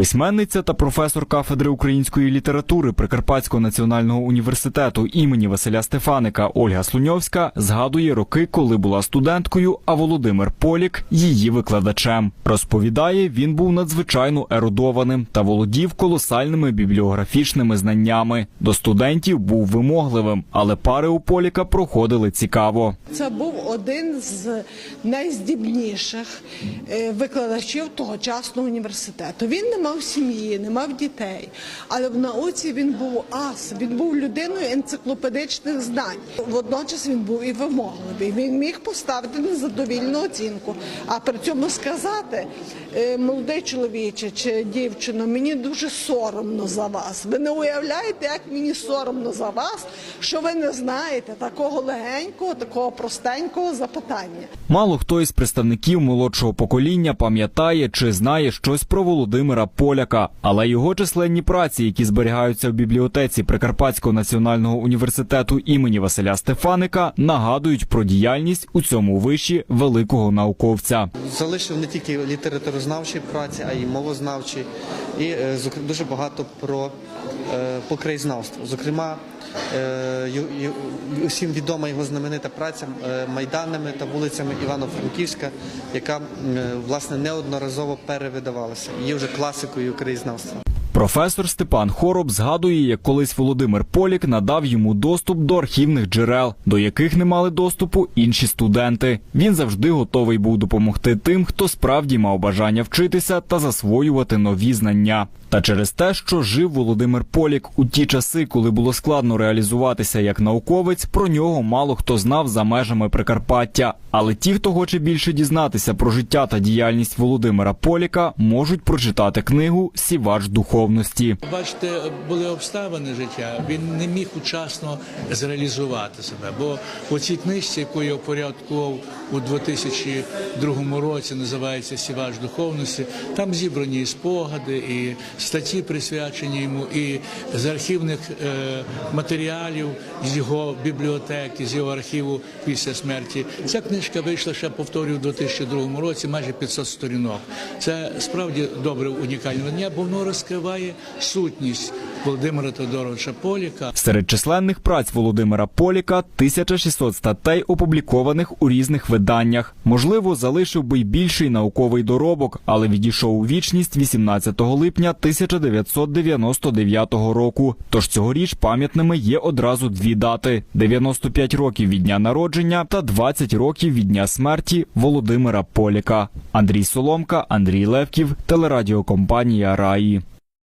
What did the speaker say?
Письменниця та професор кафедри української літератури Прикарпатського національного університету імені Василя Стефаника Ольга Слуньовська згадує роки, коли була студенткою, а Володимир Полік її викладачем. Розповідає, він був надзвичайно ерудованим та володів колосальними бібліографічними знаннями. До студентів був вимогливим, але пари у Поліка проходили цікаво. Це був один з найздібніших е, викладачів тогочасного університету. Він не мав сім'ї, не мав дітей, але в науці він був ас, він був людиною енциклопедичних знань. Водночас він був і вимогливий. Він міг поставити незадовільну оцінку, а при цьому сказати, «Е, молодий чоловіче чи дівчино, мені дуже соромно за вас. Ви не уявляєте, як мені соромно за вас, що ви не знаєте такого легенького, такого простенького запитання. Мало хто із представників молодшого покоління пам'ятає чи знає щось про Володимира Поляка, але його численні праці, які зберігаються в бібліотеці Прикарпатського національного університету імені Василя Стефаника, нагадують про діяльність у цьому виші великого науковця. залишив не тільки літературознавчі праці, а й мовознавчі, і е, дуже багато про е, по краєзнавству. Зокрема, е, усім відома його знаменита праця майданами та вулицями Івано-Франківська, яка власне неодноразово перевидавалася. Є вже класикою краєзнавства. Професор Степан Хороб згадує, як колись Володимир Полік надав йому доступ до архівних джерел, до яких не мали доступу інші студенти. Він завжди готовий був допомогти тим, хто справді мав бажання вчитися та засвоювати нові знання. Та через те, що жив Володимир Полік у ті часи, коли було складно реалізуватися як науковець, про нього мало хто знав за межами Прикарпаття. Але ті, хто хоче більше дізнатися про життя та діяльність Володимира Поліка, можуть прочитати книгу Сівач духовності. Бачите, були обставини життя. Він не міг учасно зреалізувати себе. Бо у цій книжці, яку я опорядкував у 2002 році, називається Сівач духовності. Там зібрані і спогади, і статті присвячені йому, і з архівних е, матеріалів з його бібліотеки, з його архіву після смерті. Ця книжка вийшла ще повторюю у 2002 році, майже 500 сторінок. Це справді добре унікальне видання, бо воно розкриває сутність Володимира Тодоровича Поліка. Серед численних праць Володимира Поліка 1600 статей, опублікованих у різних виданнях. Можливо, залишив би й більший науковий доробок, але відійшов у вічність 18 липня 1999 року. Тож цьогоріч пам'ятними є одразу дві дати: 95 років від дня народження та 20 років від дня смерті Володимира Поліка. Андрій Соломка, Андрій Левків, телерадіокомпанія Раї.